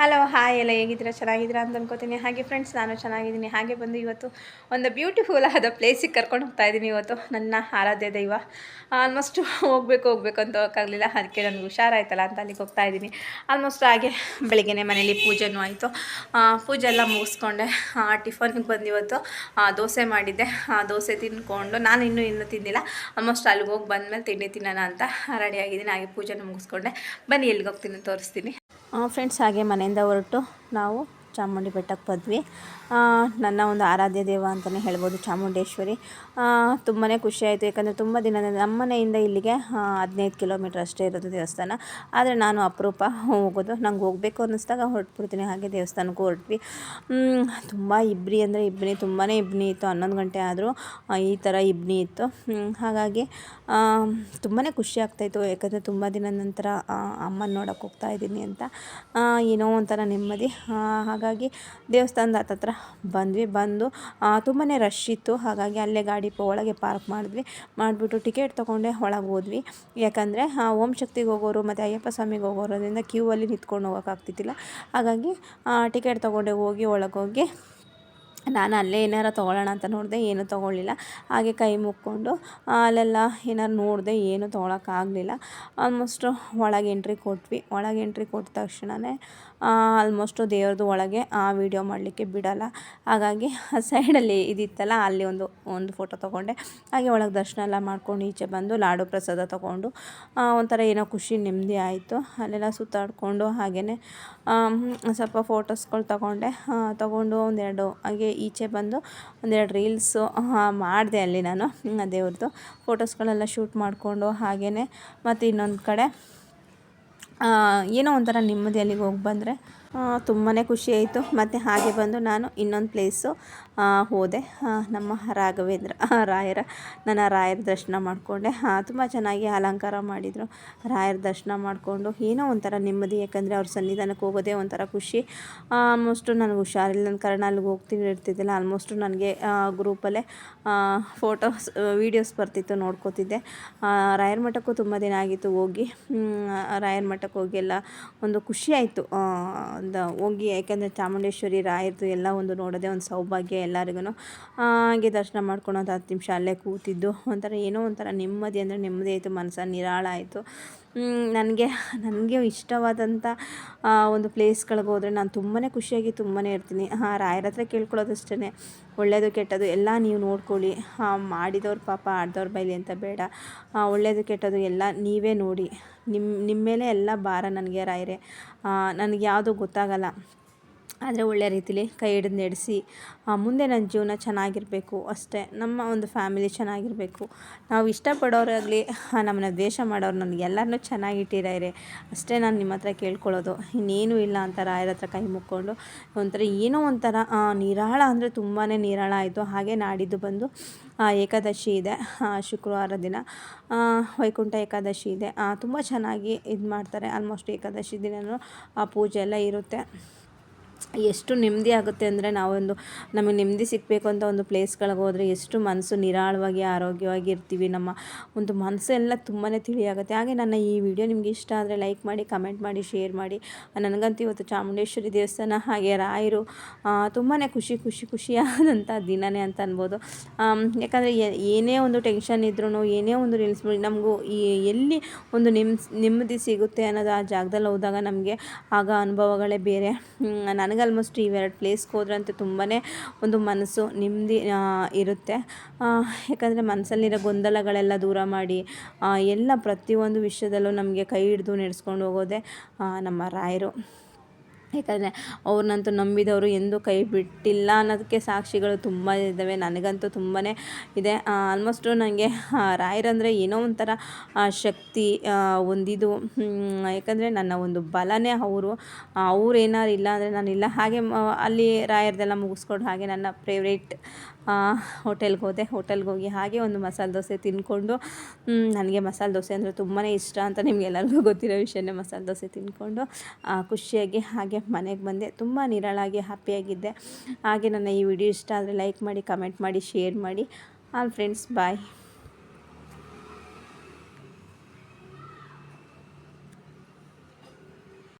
Hello hi ಎಲ್ಲ ಹೇಗಿದ್ದೀರಾ? ಚೆನ್ನಾಗಿದ್ದೀರಾ ಅಂತ ಅನ್ಕೋತೀನಿ. ಹಾಗೆ ಫ್ರೆಂಡ್ಸ್ ನಾನು ಚೆನ್ನಾಗಿದ್ದೀನಿ. ಹಾಗೆ ಬಂದು ಇವತ್ತು ಒಂದು ಬ್ಯೂಟಿಫುಲ್ ಆದ ಪ್ಲೇಸಿಗೆ ಕರ್ಕೊಂಡು ಹೋಗ್ತಾ ಇದ್ದೀನಿ ಇವತ್ತು. ನನ್ನ ಆರಾಧ್ಯ ದೈವ. ಆಲ್ಮೋಸ್ಟ್ ಹೋಗಬೇಕು ಹೋಗಬೇಕು ಅಂತ ಹೋಗೋಕ್ಕಾಗಲಿಲ್ಲ. ಅದಕ್ಕೆ ನನಗೆ ಹುಷಾರಾಯ್ತಲ್ಲ ಅಂತ ಅಲ್ಲಿಗೆ ಹೋಗ್ತಾ ಇದ್ದೀನಿ. ಆಲ್ಮೋಸ್ಟ್ ಹಾಗೆ ಬೆಳಿಗ್ಗೆನೇ ಮನೇಲಿ ಪೂಜೆನೂ ಆಯಿತು. ಪೂಜೆ ಎಲ್ಲ ಮುಗಿಸ್ಕೊಂಡೆ. ಟಿಫನ್ಗೆ ಬಂದು ಇವತ್ತು ದೋಸೆ ಮಾಡಿದ್ದೆ. ಆ, ದೋಸೆ ತಿನ್ಕೊಂಡು ನಾನು ಇನ್ನೂ ಇನ್ನೂ ತಿಂದಿಲ್ಲ. ಆಲ್ಮೋಸ್ಟ್ ಅಲ್ಲಿಗೆ ಹೋಗಿ ಬಂದಮೇಲೆ ತಿಂಡಿ ತಿನ್ನೋಣ ಅಂತ ರೆಡಿಯಾಗಿದ್ದೀನಿ ಹಾಗೆ ಪೂಜೆನೂ ಮುಗಿಸ್ಕೊಂಡೆ. ಬನ್ನಿ ಎಲ್ಲಿಗೆ ಹೋಗ್ತೀನಿ ತೋರಿಸ್ತೀನಿ. ಫ್ರೆಂಡ್ಸ್ ಹಾಗೆ ಮನೆಯಿಂದ ಹೊರಟು ನಾವು ಚಾಮುಂಡಿ ಬೆಟ್ಟಕ್ಕೆ ಬಂದ್ವಿ ನನ್ನ ಒಂದು ಆರಾಧ್ಯ ದೇವ ಅಂತಲೇ ಹೇಳ್ಬೋದು ಚಾಮುಂಡೇಶ್ವರಿ. ತುಂಬಾ ಖುಷಿಯಾಯಿತು ಯಾಕಂದರೆ ತುಂಬ ದಿನ ನಮ್ಮ ಮನೆಯಿಂದ ಇಲ್ಲಿಗೆ ಹದಿನೈದು ಕಿಲೋಮೀಟ್ರ್ ಅಷ್ಟೇ ಇರೋದು ದೇವಸ್ಥಾನ. ಆದರೆ ನಾನು ಅಪರೂಪ ಹೋಗೋದು. ನಂಗೆ ಹೋಗಬೇಕು ಅನ್ನಿಸ್ದಾಗ ಹೊರಟ್ಬಿಡ್ತೀನಿ. ಹಾಗೆ ದೇವಸ್ಥಾನಕ್ಕೂ ಹೊರಟ್ವಿ. ತುಂಬ ಇಬ್ಬರಿ ಅಂದರೆ ಇಬ್ಬನಿ ತುಂಬಾ ಇಬ್ಬನಿ ಇತ್ತು. ಹನ್ನೊಂದು ಗಂಟೆ ಆದರೂ ಈ ಥರ ಇಬ್ಬನಿ ಇತ್ತು. ಹಾಗಾಗಿ ತುಂಬಾ ಖುಷಿ ಆಗ್ತಾಯಿತ್ತು ಯಾಕಂದರೆ ತುಂಬ ದಿನ ನಂತರ ಅಮ್ಮನ ನೋಡೋಕೆ ಹೋಗ್ತಾ ಇದ್ದೀನಿ ಅಂತ. ಏನೋ ಒಂಥರ ನೆಮ್ಮದಿ. ಆ, ಹಾಗಾಗಿ ದೇವಸ್ಥಾನದ ಹತ್ತತ್ರ ಬಂದ್ವಿ. ಬಂದು ತುಂಬಾ ರಶ್ ಇತ್ತು. ಹಾಗಾಗಿ ಅಲ್ಲೇ ಗಾಡಿ ಒಳಗೆ ಪಾರ್ಕ್ ಮಾಡಿದ್ವಿ. ಮಾಡಿಬಿಟ್ಟು ಟಿಕೆಟ್ ತೊಗೊಂಡೆ, ಒಳಗೆ ಹೋದ್ವಿ. ಯಾಕಂದರೆ ಓಂ ಶಕ್ತಿಗೆ ಹೋಗೋರು ಮತ್ತು ಅಯ್ಯಪ್ಪ ಸ್ವಾಮಿಗೆ ಹೋಗೋರೋದ್ರಿಂದ ಕ್ಯೂ ಅಲ್ಲಿ ನಿಂತ್ಕೊಂಡು ಹೋಗೋಕ್ಕಾಗ್ತಿದ್ದಿಲ್ಲ ಹಾಗಾಗಿ ಟಿಕೆಟ್ ತೊಗೊಂಡೆ, ಹೋಗಿ ಒಳಗೆ ಹೋಗಿ. ನಾನು ಅಲ್ಲೇ ಏನಾರ ತೊಗೊಳ್ಳೋಣ ಅಂತ ನೋಡಿದೆ, ಏನೂ ತೊಗೊಳ್ಳಿಲ್ಲ. ಹಾಗೆ ಕೈ ಮುಕ್ಕೊಂಡು ಅಲ್ಲೆಲ್ಲ ಏನಾರು ನೋಡಿದೆ, ಏನೂ ತೊಗೊಳಕ್ಕಾಗಲಿಲ್ಲ ಆಲ್ಮೋಸ್ಟು ಒಳಗೆ ಎಂಟ್ರಿ ಕೊಟ್ವಿ. ಒಳಗೆ ಎಂಟ್ರಿ ಕೊಟ್ಟ ತಕ್ಷಣವೇ ಆಲ್ಮೋಸ್ಟು ದೇವ್ರದ್ದು ಒಳಗೆ ಆ ವಿಡಿಯೋ ಮಾಡಲಿಕ್ಕೆ ಬಿಡೋಲ್ಲ. ಹಾಗಾಗಿ ಆ ಸೈಡಲ್ಲಿ ಇದಿತ್ತಲ್ಲ, ಅಲ್ಲಿ ಒಂದು ಒಂದು ಫೋಟೋ ತೊಗೊಂಡೆ. ಹಾಗೆ ಒಳಗೆ ದರ್ಶನ ಎಲ್ಲ ಮಾಡ್ಕೊಂಡು ಈಚೆ ಬಂದು ಲಾಡು ಪ್ರಸಾದ ತೊಗೊಂಡು ಒಂಥರ ಏನೋ ಖುಷಿ, ನೆಮ್ಮದಿ ಆಯಿತು. ಅಲ್ಲೆಲ್ಲ ಸುತ್ತಾಡಿಕೊಂಡು ಹಾಗೆಯೇ ಸ್ವಲ್ಪ ಫೋಟೋಸ್ಗಳು ತೊಗೊಂಡೆ. ತೊಗೊಂಡು ಒಂದೆರಡು, ಹಾಗೆ ಈಚೆ ಬಂದು ಒಂದೆರಡು ರೀಲ್ಸು ಮಾಡಿದೆ ಅಲ್ಲಿ ನಾನು ದೇವ್ರದ್ದು ಫೋಟೋಸ್ಗಳೆಲ್ಲ ಶೂಟ್ ಮಾಡಿಕೊಂಡು ಹಾಗೆಯೇ ಮತ್ತು ಇನ್ನೊಂದು ಕಡೆ ಏನೋ ಒಂಥರ ನೆಮ್ಮದಿ ಅಲ್ಲಿಗೆ ಹೋಗಿ ಬಂದರೆ ತುಂಬಾ ಖುಷಿ ಆಯಿತು. ಮತ್ತು ಹಾಗೆ ಬಂದು ನಾನು ಇನ್ನೊಂದು ಪ್ಲೇಸು ಹೋದೆ. ನಮ್ಮ ರಾಘವೇಂದ್ರ ರಾಯರ, ನನ್ನ ರಾಯರ ದರ್ಶನ ಮಾಡಿಕೊಂಡೆ. ತುಂಬ ಚೆನ್ನಾಗಿ ಅಲಂಕಾರ ಮಾಡಿದರು. ರಾಯರ ದರ್ಶನ ಮಾಡಿಕೊಂಡು ಏನೋ ಒಂಥರ ನೆಮ್ಮದಿ, ಯಾಕಂದರೆ ಅವ್ರ ಸನ್ನಿಧಾನಕ್ಕೆ ಹೋಗೋದೇ ಒಂಥರ ಖುಷಿ. ಆಲ್ಮೋಸ್ಟು ನನಗೆ ಹುಷಾರಿಲ್ಲ. ನನ್ನ ಕಾರಣ ಅಲ್ಲಿಗೆ ಹೋಗ್ತೀನಿ ಇರ್ತಿದ್ದಿಲ್ಲ. ಆಲ್ಮೋಸ್ಟು ನನಗೆ ಗ್ರೂಪಲ್ಲೇ ಫೋಟೋಸ್ ವೀಡಿಯೋಸ್ ಬರ್ತಿತ್ತು ನೋಡ್ಕೋತಿದ್ದೆ. ರಾಯರ ಮಠಕ್ಕೂ ತುಂಬ ದಿನ ಆಗಿತ್ತು ಹೋಗಿ. ರಾಯರ ಮಠಕ್ಕೆ ಹೋಗಿ ಎಲ್ಲ ಒಂದು ಖುಷಿ ಆಯಿತು. ಒಂದು ಹೋಗಿ, ಯಾಕೆಂದರೆ ಚಾಮುಂಡೇಶ್ವರಿ, ರಾಯರದು ಎಲ್ಲ ಒಂದು ನೋಡೋದೆ ಒಂದು ಸೌಭಾಗ್ಯ ಎಲ್ಲರಿಗೂ ಹಾಗೆ ದರ್ಶನ ಮಾಡ್ಕೊಳೋದು ಹತ್ತು ನಿಮಿಷ ಅಲ್ಲೇ ಕೂತಿದ್ದು. ಒಂಥರ ಏನೋ ಒಂಥರ ನೆಮ್ಮದಿ ಅಂದರೆ ನೆಮ್ಮದಿ ಆಯಿತು, ಮನಸ್ಸಲ್ಲಿ ನಿರಾಳ ಆಯಿತು. ನನಗೆ ನನಗೆ ಇಷ್ಟವಾದಂಥ ಒಂದು ಪ್ಲೇಸ್ಗಳಿಗೆ ಹೋದರೆ ನಾನು ತುಂಬಾ ಖುಷಿಯಾಗಿ ತುಂಬಾ ಇರ್ತೀನಿ. ಹಾಂ, ರಾಯರ ಹತ್ರ ಕೇಳ್ಕೊಳ್ಳೋದಷ್ಟೇ ಒಳ್ಳೆಯದು ಕೆಟ್ಟದ್ದು ಎಲ್ಲ ನೀವು ನೋಡ್ಕೊಳ್ಳಿ. ಮಾಡಿದವ್ರು ಪಾಪ ಆಡ್ದವ್ರ ಬೈಲಿ ಅಂತ ಬೇಡ. ಒಳ್ಳೆಯದು ಕೆಟ್ಟದ್ದು ಎಲ್ಲ ನೀವೇ ನೋಡಿ. ನಿಮ್ಮ ನಿಮ್ಮ ಮೇಲೆ ಎಲ್ಲ ಭಾರ ನನಗೆ ರಾಯರೇ. ನನಗೆ ಯಾವುದು ಗೊತ್ತಾಗಲ್ಲ. ಆದರೆ ಒಳ್ಳೆಯ ರೀತಿಲಿ ಕೈ ಹಿಡಿದು ನಡೆಸಿ ಮುಂದೆ ನನ್ನ ಜೀವನ ಚೆನ್ನಾಗಿರಬೇಕು ಅಷ್ಟೇ. ನಮ್ಮ ಒಂದು ಫ್ಯಾಮಿಲಿ ಚೆನ್ನಾಗಿರಬೇಕು. ನಾವು ಇಷ್ಟಪಡೋರಾಗಲಿ ನಮ್ಮನ್ನ ದ್ವೇಷ ಮಾಡೋರು ನನಗೆ ಎಲ್ಲರನ್ನೂ ಚೆನ್ನಾಗಿಟ್ಟಿರಾಯ್ರೆ ಅಷ್ಟೇ ನಾನು ನಿಮ್ಮ ಹತ್ರ ಕೇಳ್ಕೊಳ್ಳೋದು. ಇನ್ನೇನು ಇಲ್ಲ ಅಂತ ರಾಯರ ಹತ್ರ ಕೈ ಮುಕ್ಕೊಂಡು ಒಂಥರ ಏನೋ ಒಂಥರ ನಿರಾಳ ಅಂದರೆ ತುಂಬಾ ನಿರಾಳ ಆಯಿತು. ಹಾಗೆ ನಾಡಿದ್ದು ಬಂದು ಏಕಾದಶಿ ಇದೆ ಶುಕ್ರವಾರ ದಿನ. ವೈಕುಂಠ ಏಕಾದಶಿ ಇದೆ. ತುಂಬ ಚೆನ್ನಾಗಿ ಇದು ಮಾಡ್ತಾರೆ ಆಲ್ಮೋಸ್ಟ್ ಏಕಾದಶಿ ದಿನವೂ ಆ ಪೂಜೆ ಎಲ್ಲ ಇರುತ್ತೆ. ಎಷ್ಟು ನೆಮ್ಮದಿ ಆಗುತ್ತೆ ಅಂದರೆ ನಾವೊಂದು ನಮಗೆ ನೆಮ್ಮದಿ ಸಿಗಬೇಕು ಅಂತ ಒಂದು ಪ್ಲೇಸ್ಗಳಿಗೆ ಹೋದರೆ ಎಷ್ಟು ಮನಸ್ಸು ನಿರಾಳವಾಗಿ ಆರೋಗ್ಯವಾಗಿ ಇರ್ತೀವಿ ನಮ್ಮ ಒಂದು ಮನಸ್ಸೆಲ್ಲ ತುಂಬಾ ತಿಳಿಯಾಗುತ್ತೆ. ಹಾಗೆ ನನ್ನ ಈ ವಿಡಿಯೋ ನಿಮಗೆ ಇಷ್ಟ ಆದರೆ ಲೈಕ್ ಮಾಡಿ ಕಮೆಂಟ್ ಮಾಡಿ ಶೇರ್ ಮಾಡಿ. ನನಗಂತೂ ಇವತ್ತು ಚಾಮುಂಡೇಶ್ವರಿ ದೇವಸ್ಥಾನ ಹಾಗೆ ರಾಯರು ತುಂಬಾ ಖುಷಿ ಖುಷಿ ಖುಷಿಯಾದಂಥ ದಿನನೇ ಅಂತ ಅನ್ಬೋದು. ಯಾಕಂದರೆ ಏನೇ ಒಂದು ಟೆನ್ಷನ್ ಇದ್ರೂ ಏನೇ ಒಂದು ರೀಲ್ಸ್ ನಮಗೂ ಈ ಎಲ್ಲಿ ಒಂದು ನೆಮ್ಮ ನೆಮ್ಮದಿ ಸಿಗುತ್ತೆ ಅನ್ನೋದು ಆ ಜಾಗದಲ್ಲಿ ಹೋದಾಗ ನಮಗೆ ಆಗ ಅನುಭವಗಳೇ ಬೇರೆ. ಹ್ಮ್, ನನಗೆ ಆಲ್ಮೋಸ್ಟ್ ಇವೆರಡು ಪ್ಲೇಸ್ಗೆ ಹೋದ್ರಂತೂ ತುಂಬಾ ಒಂದು ಮನಸ್ಸು ನೆಮ್ಮದಿ ಇರುತ್ತೆ. ಯಾಕಂದರೆ ಮನಸ್ಸಲ್ಲಿರೋ ಗೊಂದಲಗಳೆಲ್ಲ ದೂರ ಮಾಡಿ ಎಲ್ಲ ಪ್ರತಿಯೊಂದು ವಿಷಯದಲ್ಲೂ ನಮಗೆ ಕೈ ಹಿಡಿದು ನಡೆಸ್ಕೊಂಡು ಹೋಗೋದೇ ನಮ್ಮ ರಾಯರು. ಯಾಕಂದರೆ ಅವ್ರನ್ನಂತೂ ನಂಬಿದವರು ಎಂದೂ ಕೈ ಬಿಟ್ಟಿಲ್ಲ ಅನ್ನೋದಕ್ಕೆ ಸಾಕ್ಷಿಗಳು ತುಂಬ ಇದ್ದಾವೆ. ನನಗಂತೂ ತುಂಬಾ ಇದೆ. ಆಲ್ಮೋಸ್ಟು ನನಗೆ ರಾಯರಂದರೆ ಏನೋ ಒಂಥರ ಶಕ್ತಿ ಒಂದಿದು. ಯಾಕಂದರೆ ನನ್ನ ಒಂದು ಬಲನೇ ಅವರು. ಅವ್ರು ಏನಾರು ಇಲ್ಲ ಅಂದರೆ ನಾನಿಲ್ಲ ಹಾಗೆ ಅಲ್ಲಿ ರಾಯರದೆಲ್ಲ ಮುಗಿಸ್ಕೊಂಡು ಹಾಗೆ ನನ್ನ ಫೇವ್ರೇಟ್ ಹೋಟೆಲ್ಗೆ ಹೋದೆ. ಹೋಟೆಲ್ಗೆ ಹೋಗಿ ಹಾಗೆ ಒಂದು ಮಸಾಲೆ ದೋಸೆ ತಿಂದ್ಕೊಂಡು ನನಗೆ ಮಸಾಲೆ ದೋಸೆ ಅಂದರೆ ತುಂಬಾ ಇಷ್ಟ ಅಂತ ನಿಮಗೆಲ್ಲರಿಗೂ ಗೊತ್ತಿರೋ ವಿಷಯನೇ ಮಸಾಲೆ ದೋಸೆ ತಿಂದ್ಕೊಂಡು ಖುಷಿಯಾಗಿ ಹಾಗೆ ಮನೆಗೆ ಬಂದೆ. ತುಂಬ ನಿರಳಾಗಿ, ಹ್ಯಾಪಿಯಾಗಿದ್ದೆ. ಹಾಗೆ ನನ್ನ ಈ ವಿಡಿಯೋ ಇಷ್ಟ ಆದರೆ ಲೈಕ್ ಮಾಡಿ, ಕಮೆಂಟ್ ಮಾಡಿ, ಶೇರ್ ಮಾಡಿ. All friends, bye.